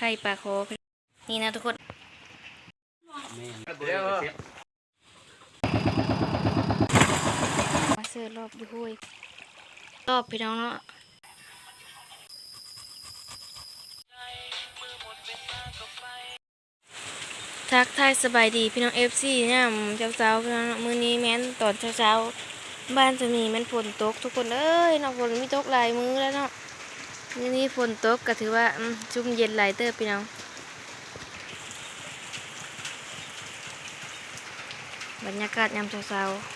ไข่ปลาโคนี่นะทุกคนเดี๋ยวมาเสิร์รอบอยู่ห้วยรอบพี่น้องเนาะทักทายสบายดีพี่น้องเอฟซีเนี่ยเช้าเช้าพี่น้องมื้อนี้แม้นตอนเช้าเช้าบ้านจะมีแม้นฝนตกทุกคนเอ้ยน้องฝนมีตกหลายมือแล้วเนาะ มื้อนี้ฝนตกก็ถือว่าอืมชุ่มเย็นหลายเติบพี่น้องบรรยากาศยามเช้าๆ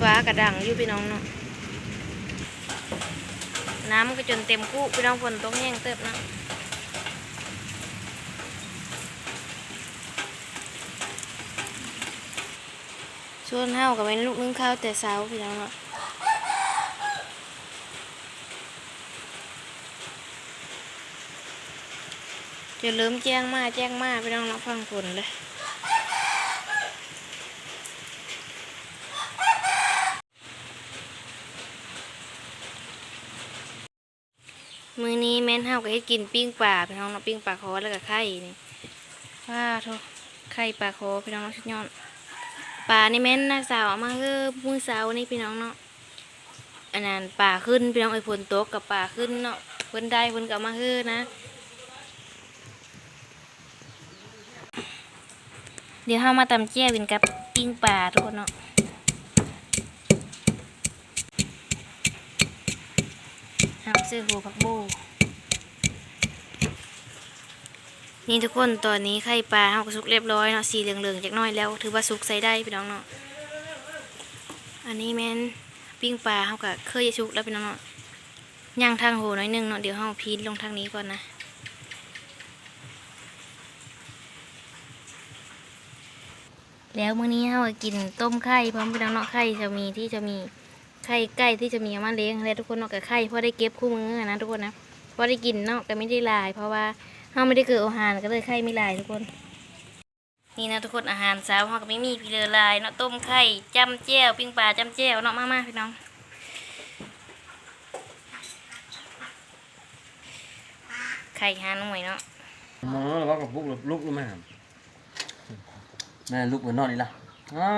ฟ้ากระดังอยู่พี่น้องเนาะน้ำก็จนเต็มคู่พี่น้องฝนตกแห้งเติบเนาะ ชวนเฮากับเป็นลูกนึ่งข้าวแต่เช้าพี่น้องเนาะจะเริ่มแจ้งมาแจ้งมาไปน้องนักฟังผลเลยมือนี้แม่นเฮาก็ให้กินปิ้งปลาพี่น้องเนาะปิ้งปลาคอแล้วก็ไข่นี่ว้าโทไข่ปลาคอพี่น้องเนาะชุดยอด ปลานี่แม่นน้าสาวเอามาเฮ้อมือสาวนี่พี่น้องเนาะอันนั้นปลาขึ้นพี่น้องไอ้ฝนตกกับปลาขึ้นเนาะเพิ่นได้เพิ่นก็เอามาเฮ้อนะ เดี๋ยวเรามาตำแจ่วกินกับปิ้งปลาทุกคนเนาะหักซื้อหัวผักบู นี่ทุกคนตอนนี้ไข่ปลาเราก็สุกเรียบร้อยเนาะสีเหลืองๆจากน้อยแล้ว ถือว่าสุกใส่ได้พี่น้องเนาะอันนี้แม่นปิ้งปลาเขาก็เคยจะสุกแล้วพี่น้องเนาะย่างทางโหน้อยหนึงเนาะเดี๋ยวเราพีนลงทางนี้ก่อนนะแล้วมื้อนี้เราก็กินต้มไข่พร้อมพี่น้องเนาะไข่จะมีที่จะมีไข่ไก่ที่จะมีมาเลี้ยงแล้วทุกคนเนาะกับไข่พอได้เก็บคู่มือนะทุกคนนะพอได้กินเนาะก็ไม่ได้ลาย เพราะว่า เราไม่ได้เกิดอาหารก็เลยไข่ไม่ลายทุกคน นี่นะทุกคนอาหารเช้าเราก็ไม่มีพี่เลอลายเนาะต้มไข่จำแจ่วปิ้งปลาจำแจ่วเนาะมากๆพี่น้องไข่หาหน่วยเนาะมองแล้วก็บุกลุกลงมาแม่ลุกเหมือนนอนนี่ล่ะอ่า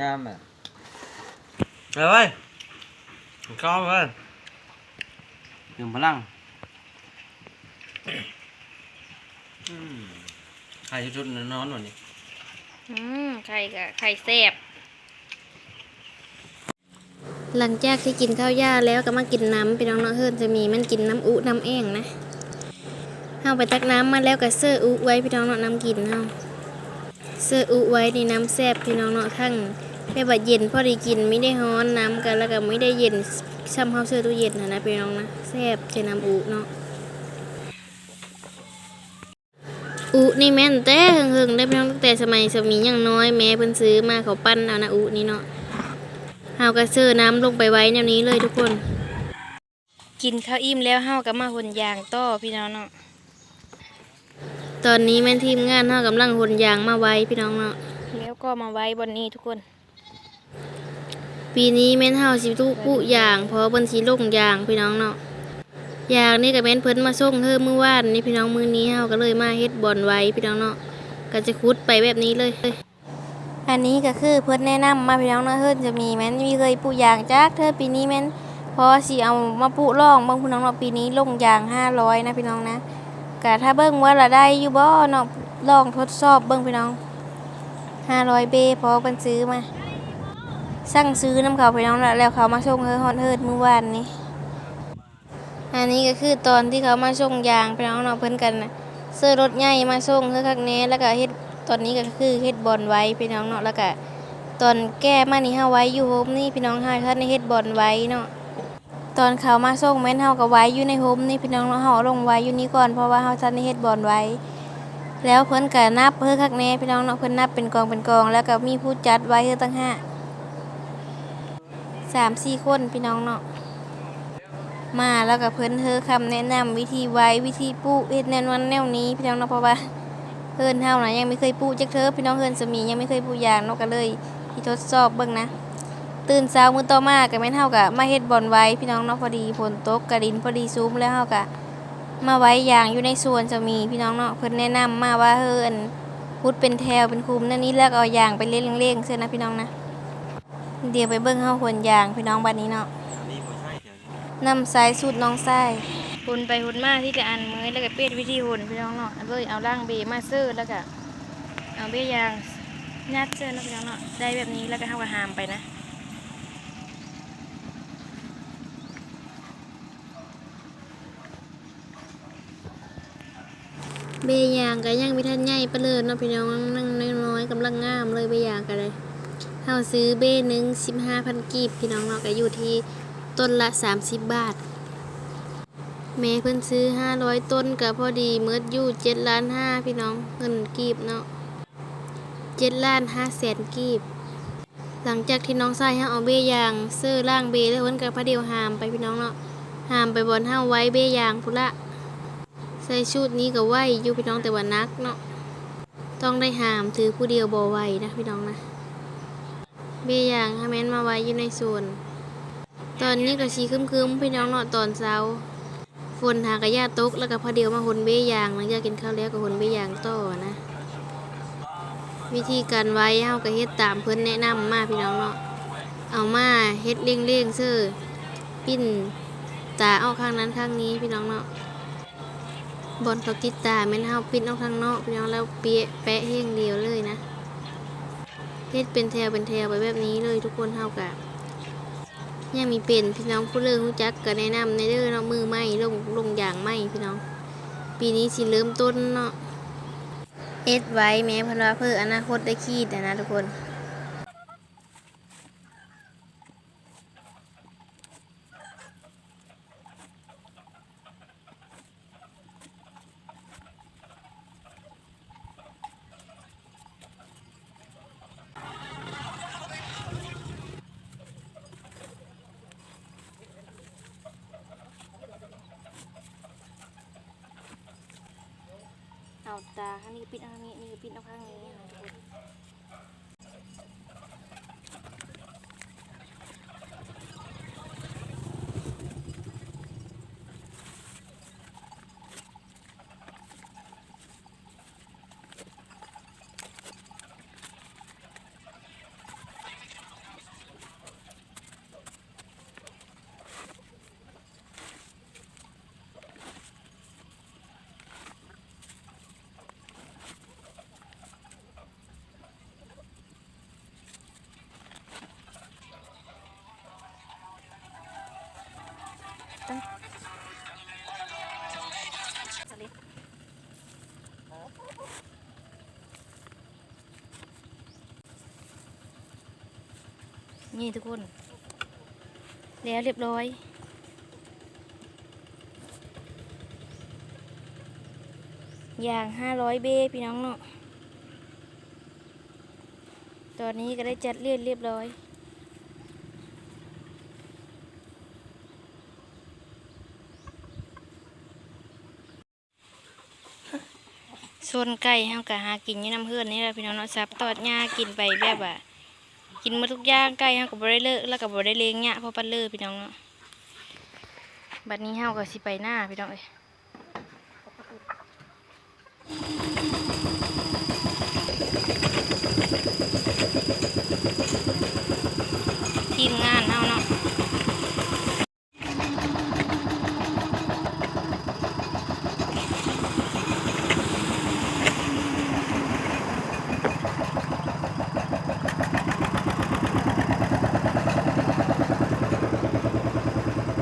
ยามอะไปไว้เข้าไปเติมพลังอืม ใครชุดๆนอนหน่อยนี่อืมไข่กับไข่แซ่บหลังจากที่กินข้าวย่าแล้วก็มากินน้ำพี่น้องเนาะเฮิรนจะมีมันกินน้ำอุน้ำแอ่งนะเอาไปตักน้ำมาแล้วก็เสื้ออุไว้พี่น้องเนาะน้ำกินเฮาเสื้ออุไว้ในน้ำแซ่บพี่น้องเนาะทั้งแบบว่าเย็นพอได้กินไม่ได้ร้อนน้ำกันแล้วก็ไม่ได้เย็นซ้ำเฮาเสื้อตู้เย็นนะนะพี่น้องนะแซ่บใช้น้ำอุเนาะ อุนี่แม่นแต่หึงๆได้พี่น้องตั้งแต่สมัยสมียังน้อยแม่เพิ่นซื้อมาเขาปั้นเอานะอุนี่เนาะเฮาก็เสื้อน้ำลงไปไว้แนวนี้เลยทุกคน กินข้าวอิ่มแล้วเฮาก็มาหนยางต่อพี่น้องเนาะตอนนี้แม่นทีมงานเฮากำลังหนยางมาไว้พี่น้องเนาะแล้วก็มาไว้บนนี้ทุกคน ปีนี้แม่นเฮาสิทุกผู้ยางเพราะเพิ่นสิลงยางพี่น้องเนาะ อย่างนี่ก็แม่นเพิ่นมาส่งเฮอเมื้อวานนี่พี่น้องมื้อนี้เฮาก็เลยมาเฮ็ดบอนไว้พี่น้องเนาะก็จะขุดไปแบบนี้เลย อันนี้ก็คือเพิ่นแนะนำมาพี่น้องเนาะเฮิรนจะมีแม่นมีเคยปลูกยางจักเธอปีนี้แม่นพอสิเอามาปลูกร่องบิ่งพี่น้องเนาะปีนี้ลงยาง500นะพี่น้องนะก็ถ้าเบิ่งว่าละได้อยู่บ่เนาะลองทดสอบเบิ่งพี่น้อง500เบพอเพิ่นซื้อมาสั่งซื้อน้ำเขาพี่น้องแล้วแล้วเขามาส่งเฮอฮอดเฮิรนมื้อวานนี้ อันนี้ก็คือตอนที่เขามาส่งยางพี่น้องเนาะเพิ่นกันน่ะซื้อรถใหญ่มาส่งเฮอคักแน่แล้วก็เฮ็ดตอนนี้ก็คือเฮ็ดบอนไว้พี่น้องเนาะแล้วก็ตอนแก้มานี่เฮาไว้อยู่โฮมนี่พี่น้องเฮาท่านได้เฮ็ดบอนไว้เนาะตอนเขามาส่งแม่นเฮาก็ไว้อยู่ในโฮมนี่พี่น้องเนาะเฮาเอลงไว้อยู่นี่ก่อนเพราะว่าเฮาท่านได้เฮ็ดบอนไว้ แล้วเพิ่นก็นับเฮอคักแน่พี่น้องเนาะเพิ่นนับเป็นกองเป็นกอง แล้วก็มีผู้จัดไว้เฮอตั้งห้าสามสี่คนพี่น้องเนาะ มาแล้วก็เพิ่นเธอคำแนะนำวิธีไว้วิธีปลูกเฮ็ดแนวนั้นแนวนี้พี่น้องเนาะเพราะว่าเพิ่นเฮาน่ะยังไม่เคยปลูกจักเธอพี่น้องเพิ่นสมียังไม่เคยปลูกยางเนาะก็เลยที่ทดสอบเบิ่งนะ ตื่นเช้ามื้อต่อมาก็แม่นเฮาก็มาเฮ็ดบอนไว้พี่น้องเนาะพอดีฝนตกกระดินพอดีซุมแล้วเฮาก็มาไว้อย่างอยู่ในสวนจะมีพี่น้องเนาะเพิ่นแนะนำมาว่าเฮิ่นพุดเป็นแถวเป็นคุมนั่นนี่แล้วก็เอาอย่างไปเล่นเล่งๆเสื้อนะพี่น้องนะเดี๋ยวไปเบิ่งเฮาหนอย่างพี่น้องบัดนี้เนาะ นี้นำสายสูตรน้องทรายหุ่นไปหุ่นมาที่จะอันมือแล้วก็เปลี่ยนวิธีหุ่นพี่น้องเนาะเลยเอาล่างเบมาซื้อแล้วก็เอาเบยางยัดเสื้อเนาะพี่น้องเนาะได้แบบนี้แล้วก็เฮาก็หามไปนะเบยางก็ยังมีท่านใหญ่ปะเลยเนาะพี่น้องนั่งน้อยๆกำลังงามเลยเบยางกันเลยเฮาซื้อเบหนึ่งสิบห้าพันกีบพี่น้องเนาะก็อยู่ที่ ต้นละสามสิบบาท แม่เพิ่นซื้อห้าร้อยต้นก็พอดีเมื่อยู่เจ็ดล้านห้าพี่น้องเงินกีบเนาะเจ็ดล้านห้าแสนกีบ หลังจากที่น้องชายเฮาเอาเบ้ยางเสื้อล่างเบแล้วเพิ่นก็พาเดียวหามไปพี่น้องเนาะหามไปบอนเฮาไว้เบ้ยางพุละใส่ชุดนี้ก็ไหวอยู่พี่น้องแต่ว่านักเนาะต้องได้หามถือผู้เดียวบ่ไหวนะพี่น้องนะเบ้ยางให้แม่นมาไว้อยู่ในส่วน ตอนนี้ก็สีครึมๆพี่น้องเนาะตอนเช้า ฝนหากระยาตกแล้วก็พอเดียวมาหนเบยางหลังจากกินข้าวแล้วก็หนเบยางต่อนะ วิธีการไว้เฮาก็เฮ็ดตามเพิ่นแนะนำมาพี่น้องเนาะเอามาเฮ็ดเร่งๆเซื่อปิ้นตาเอาข้างนั้นข้างนี้พี่น้องเนาะบอนเขาติดตาแม่นเฮาปิ้นเอาข้างนอกพี่น้องแล้วเปียแปะเฮงเดียวเลยนะเฮ็ดเป็นแถวเป็นแถวไปแบบนี้เลยทุกคนเฮากะ ยังมีเป็นพี่น้องผู้เลิกรู้จักก็แนะนำในเด้อเนาะมือใหม่ลงลงอย่างใหม่พี่น้อง ปีนี้สิเริ่มต้นเนาะเอ็ดไว้แม้เพันว่าเพื่ออนาคตได้ขีดนะทุกคน เอาตาข้างนี้ก็ปิดเอาข้างนี้นี่ก็ปิดเอาข้างนี้นะทุกคนสลิด นี่ทุกคน แล้วเรียบร้อย อย่างห้าร้อยเบพี่น้องเนาะตอนนี้ก็ได้จัดเรียบเรียบร้อยส่วนไก่เฮาก็หากินอยู่น้ำเพื่อนนี่แหละพี่น้องเนาะซับตอดหญ้ากินไปแบบว่า กินมาทุกอย่างไก่เฮากับบริเลิกแล้วกับบริเลงหญ้าเพราะปันเลิกพี่น้องเนาะบัดนี้เฮาก็สิไปหน้าพี่น้องเอ้ยทีมงานเฮาเนาะ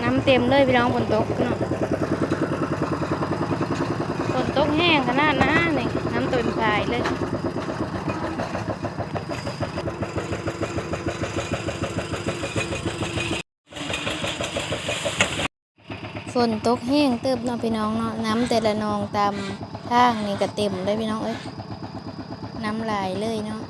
น้ำเต็มเลยพี่น้องฝนตกเนาะฝนตกแห้งขนาดนะนี่น้ำเต็มสายเลยฝนตกแห้งเติบเนาะพี่น้องเนาะน้ำแต่ละนองตามทางนี่ก็เต็มเลยพี่น้องเอ้ยน้ำไหลายเลยเนาะ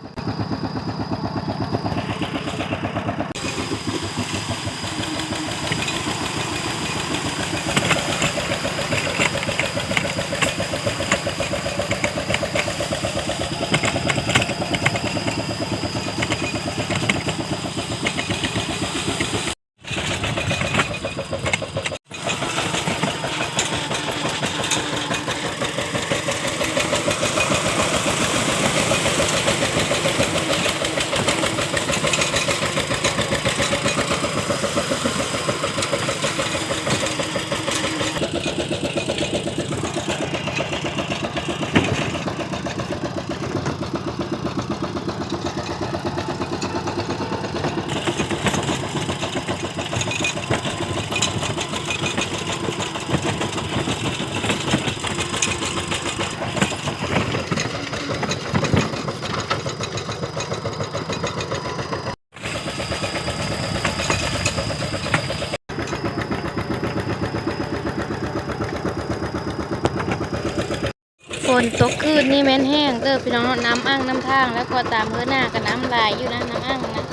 นตกคืนนี่แม่นแห้งเด้อพี่น้องน้ำอ่างน้ำทาง แล้วก็ตามเพื่อหน้ากับน้ำลายอยู่นะน้ำอ่างนะ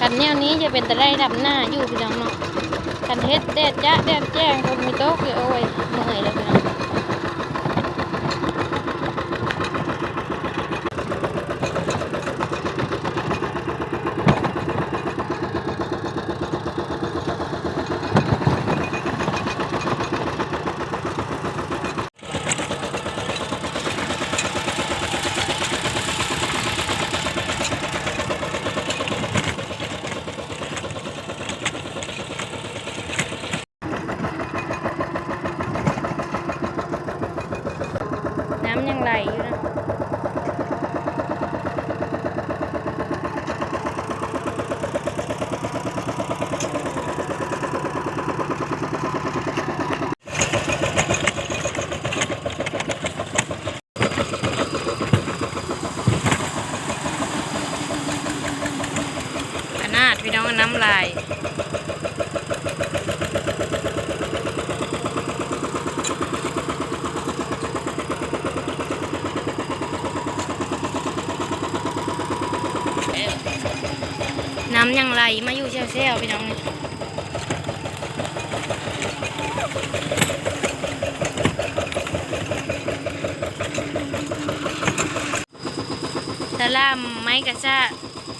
กันแนวนี้จะเป็นแต่ได้ดำหน้าอยู่พี่น้องเนาะกันเฮ็ดแดดจ้าแดดแจ้งคนมีโต๊ะอยู่โอ้ยเมื่อยเลยพี่น้อง น้ำยังไหลอยู่นะ ขนาดพี่น้องน้ำ ลาย น้ำยังไหลมาอยู่เชี่ยวๆพี่น้องนี่แต่ล่ามไม้กระชาก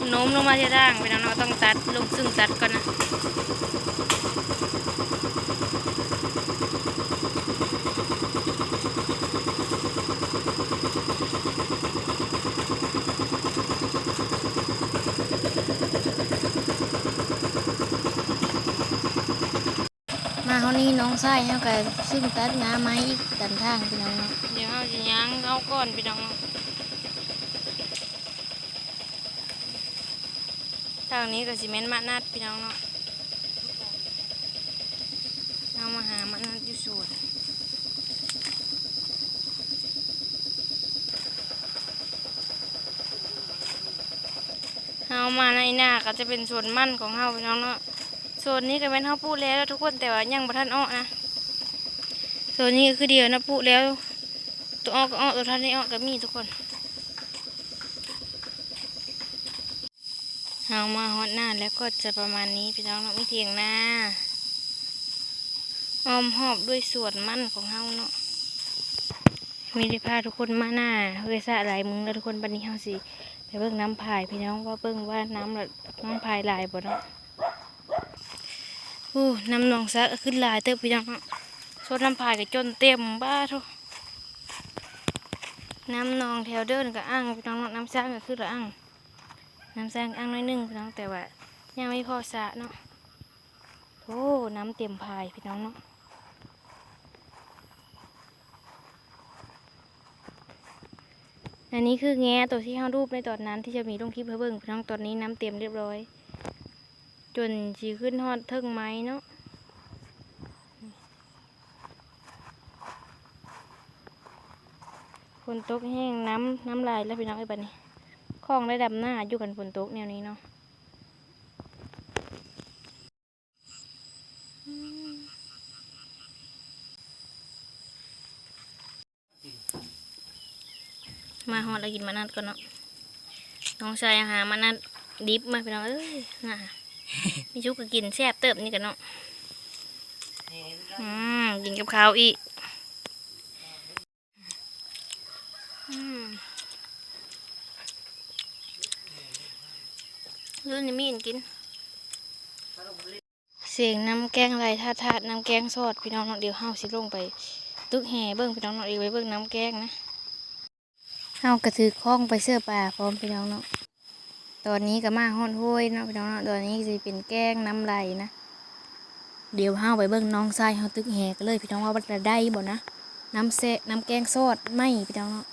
โน้มลงมาที่ร่างพี่น้องเนาะ ต้องตัดลงซึ่งตัดก่อนนะมาเขานี่น้องไส้เขาก็ซึ่งตัดงาไม้อีกดันทางพี่น้องเนาะเดี๋ยวเขาจะย่างเขาก่อนพี่น้องเนาะ ทางนี้ก็สิเมนต์มานัดพี่น้องเนาะเรามาหามานัดอยู่สวนเฮามาในหน้าก็จะเป็นส่วนมั่นของเฮาพี่น้องเนาะโซนนี้ก็เป็นเขาพูดแล้วทุกคนแต่ว่ายังบ่ทันออนะโซนนี้ก็คือเดียวนะพูดแล้วตัวออกก็ออตัวทันได้ออก็มีทุกคน เอามาฮอดหน้าแล้วก็จะประมาณนี้พี่น้องเราไม่เทียงหน้าอ้อมหอบด้วยส่วนมั่นของเฮาเนาะมีได้พาทุกคนมาหน้าเฮ้ยสะหลายมึงแล้วทุกคนบันนี้เฮาสิไปเบิ่งน้ำพายพี่น้องว่าเบิ่งว่าน้ำละน้ำพายหลายบ่เนาะโอ้น้ำหนองซักขึ้นลายเติบพี่น้องเนาะโซดน้ำพายกับจนเต็มบ้าทุกน้ำนองแถวเดินกับอ่างพี่น้องนาะน้ำซักก็คือละอ่าง น้ำแซักอ่างน้อยหนึงพี่น้องแต่ว่ายังไม่พอสะเนาะโอ้น้ำเต็มพายพี่น้องเนาะอันนี้คือแง่ตัวที่ห้ารูปในตอนนั้นที่จะมีลงคลิปเพื่อเบิ่งพี่น้องตอนนี้น้ำเต็มเรียบร้อย จนสีขึ้นฮอดเทิงไม้เนาะฝนตกแห้งน้ำน้ำลายแล้วพี่น้องไอ้บัดนี้ คลองได้ดำหน้าอยู่กันฝนตกแนวนี้เนาะมาฮอดแล้วกินมานัดก่อนเนาะน้องชายหามานัดดิบมาพี่น้องเอ้ยน่ะมีชุกก็กินแซ่บเติบนี่กันเนาะอืมกินกับข้าวอีกุนนี้มีนกิน เสียงน้ำแกงไรทาทาน้ำแกงสอดพี่น้องเนาะเดียวเฮาสิลงไป ตึกแห่เบิ้งพี่น้องเนาะเดียวไปเบิ้งน้ำแกงนะเฮากระถือคล้องไปเสื้อป่าพร้อมพี่น้องเนาะตอนนี้ก็มาห้อนห้วยเนาะพี่น้องเนาะตอนนี้สิเป็นแกงน้ำไหลนะเดี๋ยวเฮาไปเบิ่งน้องทรายเฮาตึกแห่กันเลยพี่น้องว่ามันจะได้บ่นะน้ำเซะน้ำแกงซอดไม่พี่น้องเนาะ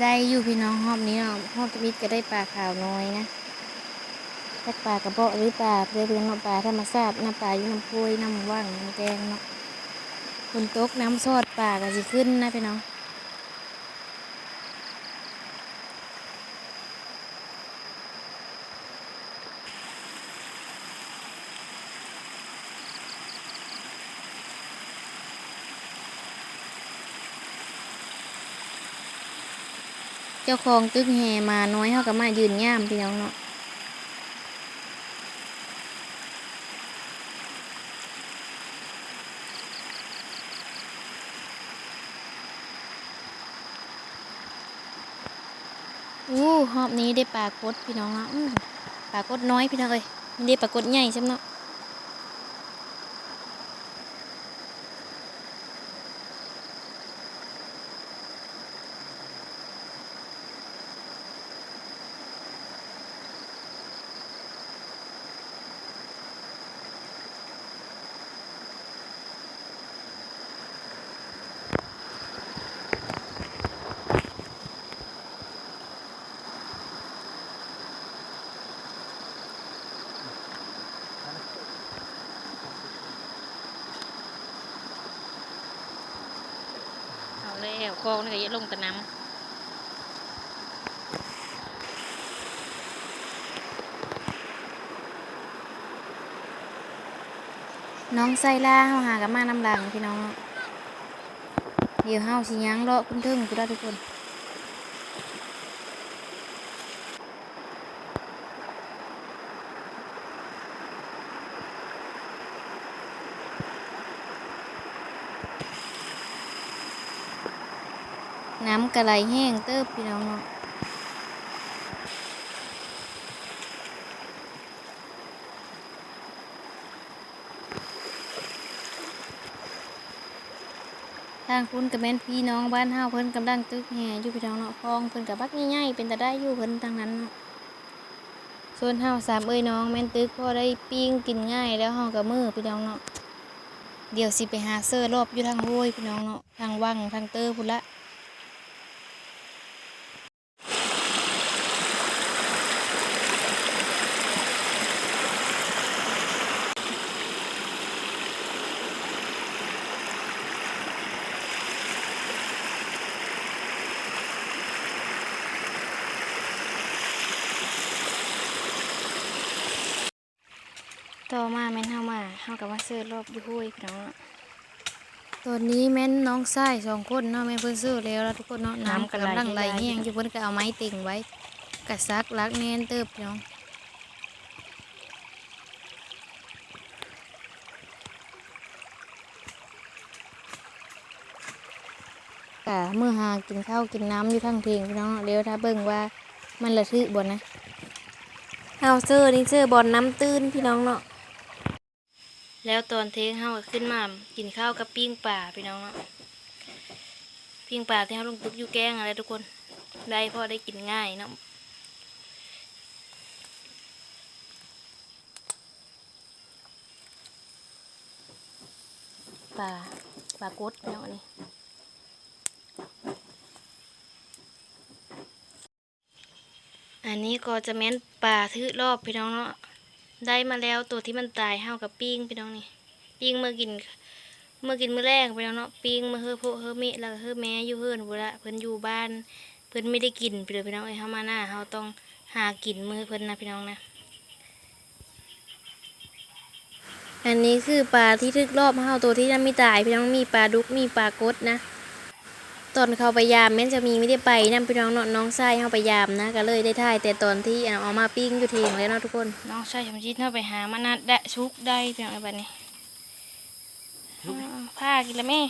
ได้อยู่พี่น้องหอบนี้เนาะหอบทมิดก็ได้ปลาขาวน้อยนะถ้าปลากระเบาะหรือปลาเรือเรือนาะปลาธรรมชาติน้ำปลาอยู่น้ำพุยน้ำว่างน้ำแดงเนาะคนตกน้ำซอดปลาก็สิขึ้นนะพี่น้อง จ้าของตึกแห่มาน้อยเขาก็มายืนย่ามพี่น้องเนาะอู้หอบนี้ได้ปลากดพี่น้องอะอื้อปลากดน้อยพี่น้องเอ้ยไม่ได้ปลากดใหญ่ใช่ไหมเนาะ กองนี่ก็เยอะลงแต่น้ำน้องไซล่าเฮาหากับมาน้ำหลังพี่น้อง เดี๋ยวเฮาสิยังเลาะคุณทึ่งคุณได้ทุกคน กระไหลแห้งเติบพี่น้องเนาะทางคุณกับแม่นพี่น้องบ้านเฮาเพิ่นกำลังตึกแห่อยู่พี่น้องเนาะคลองเพิ่นกับบักง่ายๆเป็นแต่ได้อยู่เพิ่นทางนั้นเนาะส่วนเฮาสามเอ้ยน้องแม่นตึกพอได้ปิ้งกินง่ายแล้วเฮากับมือพี่น้องเนาะเดี๋ยวสิไปหาเซอร์รอบอยู่ทางห้วยพี่น้องเนาะทางวังทางเตอพุ่นละ ต่อมาแม่นเฮามาเฮากับมา ซื้อรอบอยู่ห้วยพี่น้องเนาะตอนนี้แม่นน้องชายสองคนเนาะแม่นเพิ่นซื้อแล้วแล้วทุกคนเนาะน้ำกำลังไหลแห้งอยู่เพิ่นก็เอาไม้ติ่งไว้กระซักลักแน่นเติบพี่น้องกะเมื่อหากินข้าวกินน้ำอยู่ทั้งเพลงพี่น้องเนาะเดี๋ยวถ้าเบิ่งว่ามันระทึกบ่นะเฮาซื้อนี่ซื้อบอลน้ำตื้นพี่น้องเนาะ แล้วตอนเทงเฮาขึ้นมากินข้าวกับปิ้งป่าพี่น้องเนาะปิ้งป่าที่เฮาลงตึกอยู่แกงอะไรทุกคนได้พอได้กินง่ายเนาะป่าป่ากดเนาะนี่อันนี้ก็จะแม่นป่าทื่รอบพี่น้องเนาะ ได้มาแล้วตัวที่มันตายเฮากับปิ้งพี่น้องนี่ปิ้งเมื่อกิน เมื่อกินมื้อแรกไปแล้วเนาะปิ้งเมื่อเฮือโพเฮือเมะแล้วเฮือแม่อยู่เฮือนบุละเพิ่นอยู่บ้าน เพิ่นไม่ได้กินไปเลยพี่น้องเอ้ยเฮามาหน้าเฮาต้องหากินมือเพิ่นนะพี่น้องนะ อันนี้คือปลาที่ทึกรอบเฮาตัวที่ยังไม่ตายพี่น้องมีปลาดุกมีปลากดนะ ตอนเขาไปยามแม่นจะมีไม่ได้ไปนํพี่น้องเนาะน้องชายเฮาไปยามนะก็เลยได้ถ่ายแต่ตอนที่เอามาปิ้งอยู่เทียงแล้วเนาะทุกคนน้องชายชมชิดเฮาไปหามานัดแดะชุกได้พี่น้องเอ้ยบัดนี้อ่าผ้ากินแล้วแม่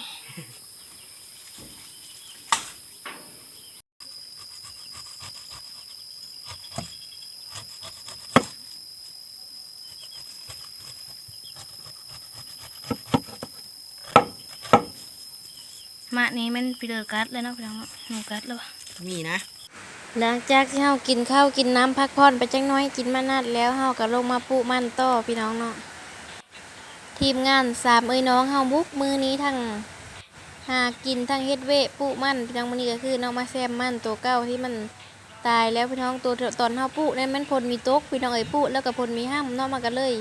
มานี้มันไปเดือกัดแล้วเนาะพี่น้องเนาะหนูกัดแล้ววะมีนะ หลังจากที่เฮากินข้าวกินน้ำพักผ่อนไปจังน้อยกินมานัดแล้วเฮาก็ลงมาปุมันต่อพี่น้องเนาะทีมงานสามเอ้ยน้องเฮาบุกมือนี้ทั้งหากินทั้งเฮ็ดเวะปุมันพี่น้องมื้อนี้ก็คือน้องมาแซมมันตัวเก่าที่มันตายแล้วพี่น้องตัวตอนเฮาปุนั่นมันพลมีตกพี่น้องเอ้ยปุแล้วก็พลมีห้ามเนาะมันก็เลย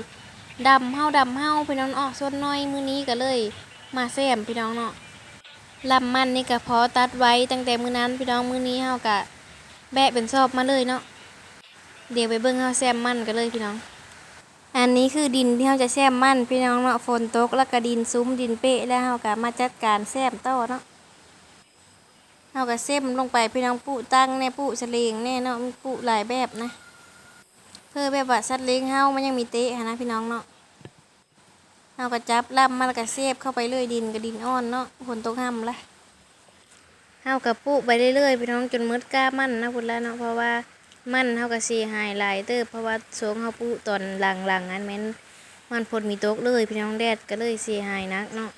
ดำเฮาดำเฮาพี่น้องออกส่วนน้อยมื้อนี้ก็เลย มาแซมพี่น้องเนาะ ลำมันนี่ก็พอตัดไว้ตั้งแต่มื้อนั้นพี่น้องมื้อนี้เฮาก็แบะเป็นซอบมาเลยเนาะเดี๋ยวไปเบิ่งเฮาแซมมันกันเลยพี่น้อง อันนี้คือดินที่เราจะแซมมันพี่น้องเนาะฝนตกแล้วก็ดินซุ้มดินเปะแล้วเราก็มาจัดการแซมต่อเนาะเราก็เซมลงไปพี่น้องปุตั้งแน่ปุสเลงแน่เนาะมีปุหลายแบบนะ เพื่อแบบว่าสัตว์เลี้ยงเฮามันยังมีเตะนะพี่น้องเนาะ เราก็จับล่ำมันแล้วก็เซฟเข้าไปเลยดินกับดินอ่อนเนาะฝนตกห้ำละเฮากับปุไปเรื่อยๆพี่น้องจนมืดกล้ามันนะพุ่นละเนาะเพราะว่ามันเฮาก็สิหายหลายเด้อเพราะว่าสวงเฮาปุตอนหลังๆอันแม่นมันพดมีตกเลยพี่น้องแดดก็เลยเสิหายนักเนาะ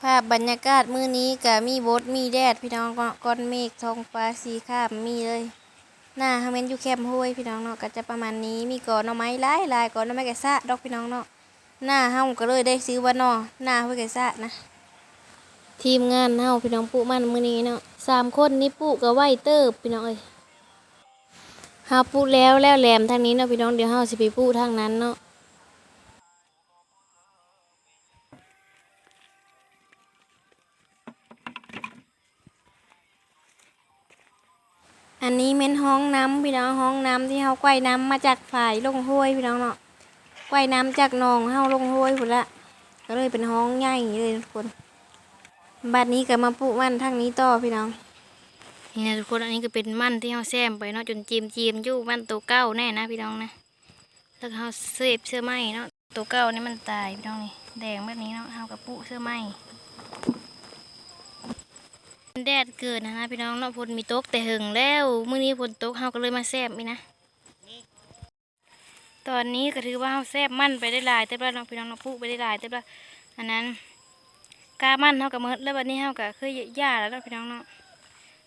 ภาพบรรยากาศมื้อนี้ก็มีบดมีแดดพี่น้องก้อนเมฆท้องฟ้าสีครามมีเลย หน้าเฮาเมนอยู่แคมห้วยพี่น้องเนาะก็จะประมาณนี้มีกอหน่อไม้หลายๆกอหน่อไม้กะซะดอกพี่น้องเนาะหน้าเฮาก็เลยได้ซื้อว่าเนอหน้าห้วยกะซะนะ ทีมงานเฮาพี่น้องปุมันมื้อนี้เนาะสามคนนี่ปุก็ไหวเติบพี่น้องเอ้ยเฮาปุแล้วแล้วแหลมทางนี้เนาะพี่น้องเดี๋ยวเฮาสิไปปุทางนั้นเนาะ ห้องน้ำพี่น้องห้องน้ำที่เฮาไกวน้ำมาจากฝ่ายลงห้วยพี่น้องเนาะไกวน้ำจากหนองเฮาลงห้วยพุ่นละก็เลยเป็นห้องใหญ่เลยทุกคนบัดนี้ก็มาปลูกมันทางนี้ต่อพี่น้อง นี่นะทุกคนอันนี้ก็เป็นมันที่เราแซมไปเนาะจนจีมจีมอยู่มันตัวเก้าแน่นะพี่น้องนะแล้วเราเสพเสื้อไหมเนาะตัวเก้านี่มันตายพี่น้องนี่แดงแบบนี้เนาะเรากับปุเสื้อไหม แดดเกิดนะนะพี่น้องเนาะฝนมีตกแต่หึงแล้วมื้อนี้ฝนตกเราก็เลยมาแซมนี่นะตอนนี้ก็ถือว่าเราแซบมันไปได้หลายเต็มแล้วเนาะพี่น้องเนาะปุไปได้หลายเต็มแล้วอันนั้นกามันเฮากับมืดแล้วบัดนี้เฮาก็เคยย่าแล้วเนาะพี่น้องเนาะ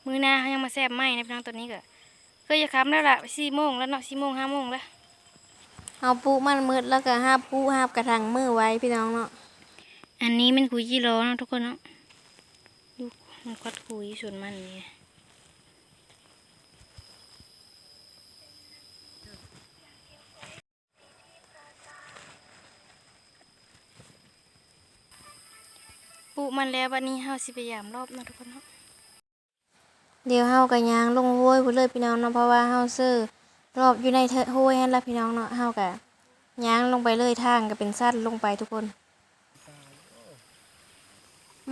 มือหน้าเฮายังมาแซ่บไหมนะพี่น้องตอนนี้ก็เคยจะค้ำแล้วล่ะสี่โมงแล้วเนาะสี่โมงห้าโมงแล้วเฮาปูมันมืดแล้วก็ห้าปูห้ากระถางมือไว้พี่น้องเนาะอันนี้มันคุยยี่ล้อเนาะทุกคนเนาะดู มันคัดคุยส่วนมันนี่ปูมันแล้วบัดนี้เฮาสิพยายามรอบนะทุกคนเนาะเดี๋ยวเฮาก็ยางลงห้วยพุ่นเลยพี่น้องเนาะเพราะว่าเฮาซื้อรอบอยู่ในห้วยนั่นล่ะพี่น้องเนาะเฮาก็ยางลงไปเลยทางก็เป็นสั้นลงไปทุกคน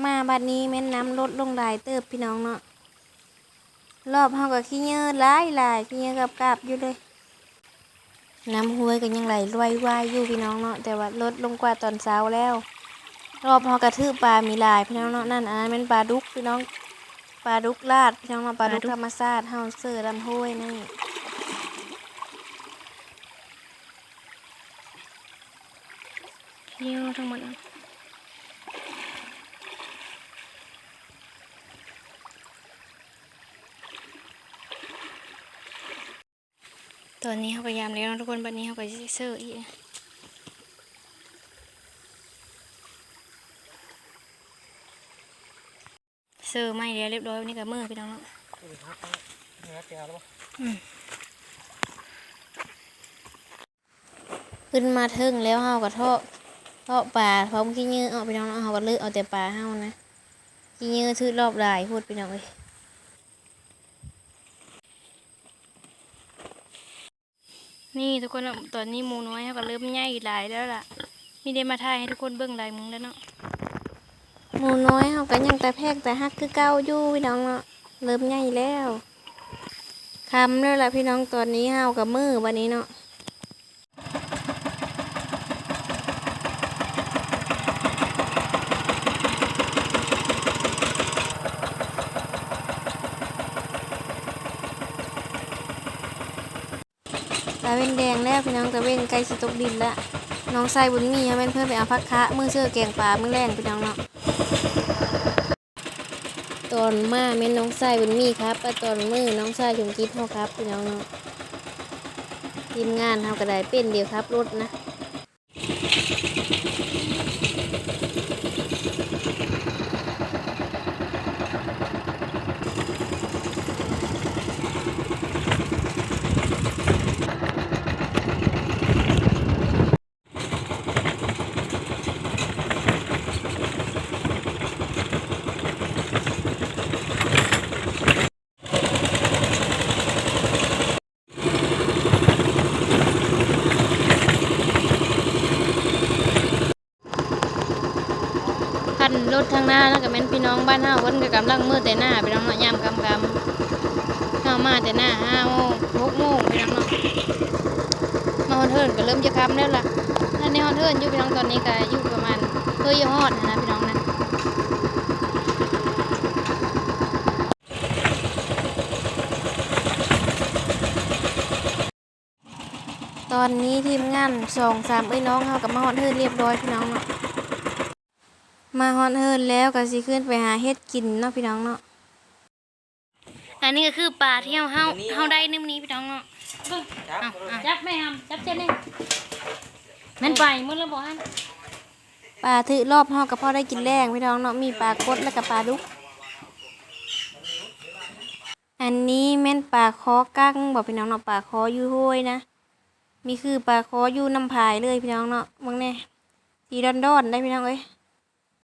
มาบัดนี้แม่นน้ำลดลงหลายเติบพี่น้องเนาะรอบเฮาก็ขี้เยอะหลายหลายขี้เยอะกับกาบอยู่เลย น้ำห้วยก็ยังไหลรวยวายอยู่พี่น้องเนาะแต่ว่าลดลงกว่าตอนเช้าแล้ว รอบเฮากระทืบปลามีหลายพี่น้องเนาะนั่นอันนั้นเป็นปลาดุกพี่น้องปลาดุกลาดพี่น้องมาปลาดุกธรรมชาติเฮาเสือลำห้วยนี่เที่ยวทั้งหมดนะ ตอนนี้เขาพยายามแล้วนะทุกคนบัดนี้เขาก็จะเสืออีกเสื้อไม่เรียบร้อยวันนี้กับมือพี่น้องเนาะขึ้นมาถึงแล้วเฮาก็เทาะเทาะปลาพร้อมขี้เหงื่อออกไปน้องเนาะเฮาก็เลือกเอาแต่ปลาเฮานะขี้เหงื่อทื่อรอบหลายพูดไปน้องเอ้ย นี่ทุกคนตอนนี้มูน้อยเขาก็เริ่มใหญ่หลายแล้วล่ะมีได้มาถ่ายให้ทุกคนเบิ่งหลายมุงแล้วเนาะหมูน้อยเขาก็ยังแต่แพกแต่ฮักคือเก้าอยู่พี่น้องเนาะเริ่มใหญ่แล้วคำแล้วล่ะพี่น้องตอนนี้เฮากับมือวันนี้เนาะ ตาเว้นแดงแล้ว พี่น้องตะเว้นใกล้สิตกดินแล้วน้องไส้บุญมีเขาเป็นเพื่อนไปเอาพักคะมือเชื่อแกงปลามือแรงพี่น้องเนาะตอนมาเม่นน้องไส้บุญมีครับตอนมือน้องไส้ชมกิ๊ฟเขาครับพี่น้องเนาะทีมงานเขาก็ได้เป็นเดียวครับรถนะ หน้าแล้วก็แม่นพี่น้องบ้านเฮาเพิ่นก็กำลังมืดแต่หน้าพี่น้องเนาะยามกำกำเฮามาแต่หน้า5โมง6โมงพี่น้องเนาะมาฮอดเทิร์นก็เริ่มจะคำแล้วล่ะถ้าในฮอดเทิร์นอยู่พี่น้องตอนนี้ก็อยู่ประมาณเคยอยฮอดนะพี่น้องนะตอนนี้ทีมงานสองสามเอ้ยน้องเขากับมาฮอดเฮิร์นเรียบร้อยพี่น้องเนาะ มาฮอดเฮิร์นแล้วก็สิขึ้นไปหาเฮ็ดกินเนาะพี่น้องเนาะอันนี้ก็คือปลาที่เฮาเฮาเฮาได้ในมื้อนี้พี่น้องเนาะเบิ่งเอาเอาจับไม่ทำจับเส้นนี่แม่นไปมื้อละบ่ฮันปลาถือรอบเฮากับพ่อได้กินแรงพี่น้องเนาะมีปลากดแล้วก็ปลาดุก อันนี้แม่นปลาคอกั้งบอกพี่น้องเนาะปลาคออยู่ห้วยนะมีคือปลาคออยู่น้ำพายเลยพี่น้องเนาะเบิ่งแน่สีดอนๆได้พี่น้องเอ้ย